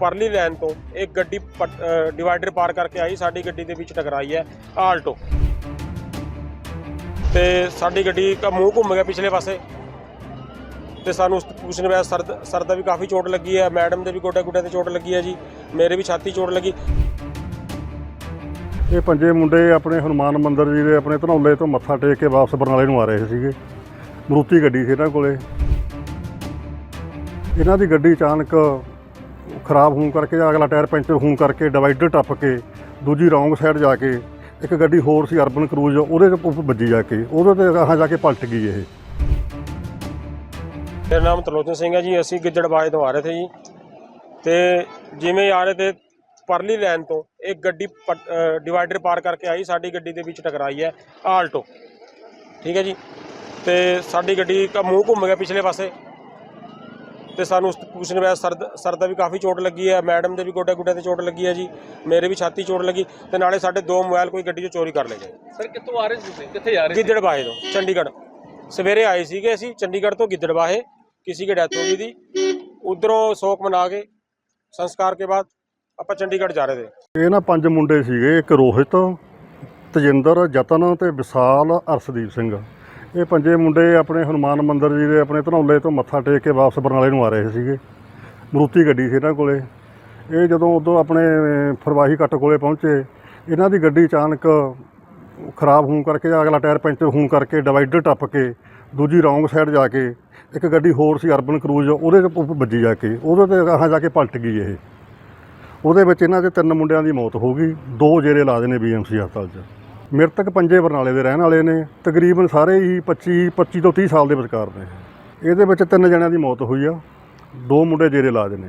ਪਰਲੀ ਲਾਈਨ ਤੋਂ ਇੱਕ ਗੱਡੀ ਪਟ- ਡਿਵਾਈਡਰ ਪਾਰ ਕਰਕੇ ਆਈ, ਸਾਡੀ ਗੱਡੀ ਦੇ ਵਿੱਚ ਟਕਰਾਈ ਹੈ, ਆਲਟੋ। ਤੇ ਸਾਡੀ ਗੱਡੀ ਦਾ ਮੂੰਹ ਘੁੰਮ ਗਿਆ ਪਿਛਲੇ ਪਾਸੇ। ਤੇ ਸਾਨੂੰ ਉਸ ਪੁੱਛਣ ਵਿੱਚ ਸਰ ਸਰ ਦਾ ਵੀ ਕਾਫੀ ਚੋਟ ਲੱਗੀ ਹੈ, ਮੈਡਮ ਦੇ ਵੀ ਗੋਡੇ ਗੁੱਡੇ ਤੇ ਚੋਟ ਲੱਗੀ ਹੈ ਜੀ, ਮੇਰੇ ਵੀ ਛਾਤੀ ਚੋਟ ਲੱਗੀ। ਇਹ ਪੰਜੇ ਮੁੰਡੇ ਆਪਣੇ ਹਨੂਮਾਨ ਮੰਦਿਰ ਜੀ ਦੇ ਆਪਣੇ ਧਨੌਲੇ ਤੋਂ ਮੱਥਾ ਟੇਕ ਕੇ ਵਾਪਸ ਬਰਨਾਲੇ ਨੂੰ ਆ ਰਹੇ ਸੀਗੇ। ਮਰੂਤੀ ਗੱਡੀ ਸੀ ਇਹਨਾਂ ਕੋਲੇ। ਇਹਨਾਂ ਦੀ ਗੱਡੀ ਅਚਾਨਕ ਖਰਾਬ ਹੋਣ ਕਰਕੇ ਜਾਂ ਅਗਲਾ ਟਾਇਰ ਪੈਂਚਰ ਹੋਣ ਕਰਕੇ ਡਿਵਾਈਡਰ ਟੱਪ ਕੇ ਦੂਜੀ ਰੌਂਗ ਸਾਈਡ ਜਾ ਕੇ ਇੱਕ ਗੱਡੀ ਹੋਰ ਸੀ ਅਰਬਨ ਕਰੂਜ਼, ਉਹਦੇ ਤੇ ਉੱਪ ਵੱਜੀ ਜਾ ਕੇ, ਉਹਦੇ ਤੇ ਗਾਹਾਂ ਜਾ ਕੇ ਪਲਟ ਗਈ ਇਹ। ਮੇਰਾ ਨਾਮ ਤਰਲੋਚਨ ਸਿੰਘ ਹੈ ਜੀ, ਅਸੀਂ ਗਿੱਦੜਬਾਏ ਤੋਂ ਆ ਰਹੇ ਥੇ ਜੀ। ਤੇ ਜਿਵੇਂ ਆ ਰਹੇ ਤੇ ਪਰਲੀ ਲਾਈਨ ਤੋਂ ਇੱਕ ਗੱਡੀ ਪਟ- ਡਿਵਾਈਡਰ ਪਾਰ ਕਰਕੇ ਆਈ, ਸਾਡੀ ਗੱਡੀ ਦੇ ਵਿੱਚ ਟਕਰਾਈ ਹੈ, ਆਲਟੋ। ਠੀਕ ਹੈ ਜੀ? ਤੇ ਸਾਡੀ ਗੱਡੀ ਦਾ ਮੂੰਹ ਘੁੰਮ ਗਿਆ ਪਿਛਲੇ ਪਾਸੇ। ਤੇ ਸਾਨੂੰ ਉਸ ਪੁੱਛਣ ਵਿੱਚ ਸਰ ਦਾ- ਸਰ ਦਾ ਵੀ ਕਾਫੀ ਚੋਟ ਲੱਗੀ ਹੈ ਮੈਡਮ ਦੇ ਵੀ ਗੋਡੇ ਗੁੱਡੇ ਤੇ ਚੋਟ ਲੱਗੀ ਹੈ ਜੀ ਮੇਰੇ ਵੀ ਛਾਤੀ ਚੋਟ ਲੱਗੀ ਤੇ ਨਾਲੇ ਸਾਡੇ ਦੋ ਮੋਬਾਈਲ ਕੋਈ ਗੱਡੀ 'ਚੋਂ ਚੋਰੀ ਕਰ ਲਏ ਗਏ। ਸਰ ਕਿੱਥੋਂ ਆ ਰਹੇ ਸੀ ਤੁਸੀਂ? ਕਿੱਥੇ ਜਾ ਰਹੇ ਸੀ? ਗਿੱਦੜਬਾਹੇ ਤੋਂ ਚੰਡੀਗੜ੍ਹ। ਸਵੇਰੇ ਆਏ ਸੀਗੇ ਅਸੀਂ ਚੰਡੀਗੜ੍ਹ ਤੋਂ ਗਿੱਦੜਬਾਹੇ ਕਿਸੇ ਦੀ ਡੈਥ ਹੋ ਗਈ ਥੀ ਉਧਰੋਂ ਸ਼ੋਕ ਮਨਾ ਕੇ ਸੰਸਕਾਰ ਕੇ ਬਾਅਦ ਆਪਾਂ ਚੰਡੀਗੜ੍ਹ ਜਾ ਰਹੇ ਥੇ ਇਹ ਨਾ ਪੰਜ ਮੁੰਡੇ ਸੀਗੇ ਇੱਕ ਰੋਹਿਤ ਤਜਿੰਦਰ ਜਤਨ ਤੇ ਵਿਸਾਲ ਅਰਸ਼ਦੀਪ ਸਿੰਘ। ਇਹ ਪੰਜੇ ਮੁੰਡੇ ਆਪਣੇ ਹਨੂਮਾਨ ਮੰਦਿਰ ਜੀ ਦੇ ਆਪਣੇ ਧਨੌਲੇ ਤੋਂ ਮੱਥਾ ਟੇਕ ਕੇ ਵਾਪਸ ਬਰਨਾਲੇ ਨੂੰ ਆ ਰਹੇ ਸੀਗੇ। ਮਰੂਤੀ ਗੱਡੀ ਸੀ ਇਹਨਾਂ ਕੋਲੇ। ਇਹ ਜਦੋਂ ਉਦੋਂ ਆਪਣੇ ਫਰਵਾਹੀ ਕੱਟ ਕੋਲੇ ਪਹੁੰਚੇ, ਇਹਨਾਂ ਦੀ ਗੱਡੀ ਅਚਾਨਕ ਖਰਾਬ ਹੋਣ ਕਰਕੇ ਜਾਂ ਅਗਲਾ ਟਾਇਰ ਪੈਂਚਰ ਹੋਣ ਕਰਕੇ ਡਿਵਾਈਡਰ ਟੱਪ ਕੇ ਦੂਜੀ ਰੌਂਗ ਸਾਈਡ ਜਾ ਕੇ ਇੱਕ ਗੱਡੀ ਹੋਰ ਸੀ ਅਰਬਨ ਕਰੂਜ਼, ਉਹਦੇ ਤੇ ਵੱਜੀ ਜਾ ਕੇ, ਉਹਦੇ ਤੇ ਗਾਹਾਂ ਜਾ ਕੇ ਪਲਟ ਗਈ ਇਹ। ਉਹਦੇ ਵਿੱਚ ਇਹਨਾਂ ਦੇ ਤਿੰਨ ਮੁੰਡਿਆਂ ਦੀ ਮੌਤ ਹੋ ਗਈ, ਦੋ ਜੇਰੇ ਇਲਾਜ ਨੇ ਬੀਐਮਸੀ ਹਸਪਤਾਲ 'ਚ। ਮ੍ਰਿਤਕ ਪੰਜੇ ਬਰਨਾਲੇ ਦੇ ਰਹਿਣ ਵਾਲੇ ਨੇ, ਤਕਰੀਬਨ ਸਾਰੇ ਹੀ 25 25 ਤੋਂ 30 ਸਾਲ ਦੇ ਵਿਚਕਾਰ ਨੇ। ਇਹਦੇ ਵਿੱਚ ਤਿੰਨ ਜਣਿਆਂ ਦੀ ਮੌਤ ਹੋਈ ਆ, ਦੋ ਮੁੰਡੇ ਜੇਰੇ ਇਲਾਜ ਨੇ।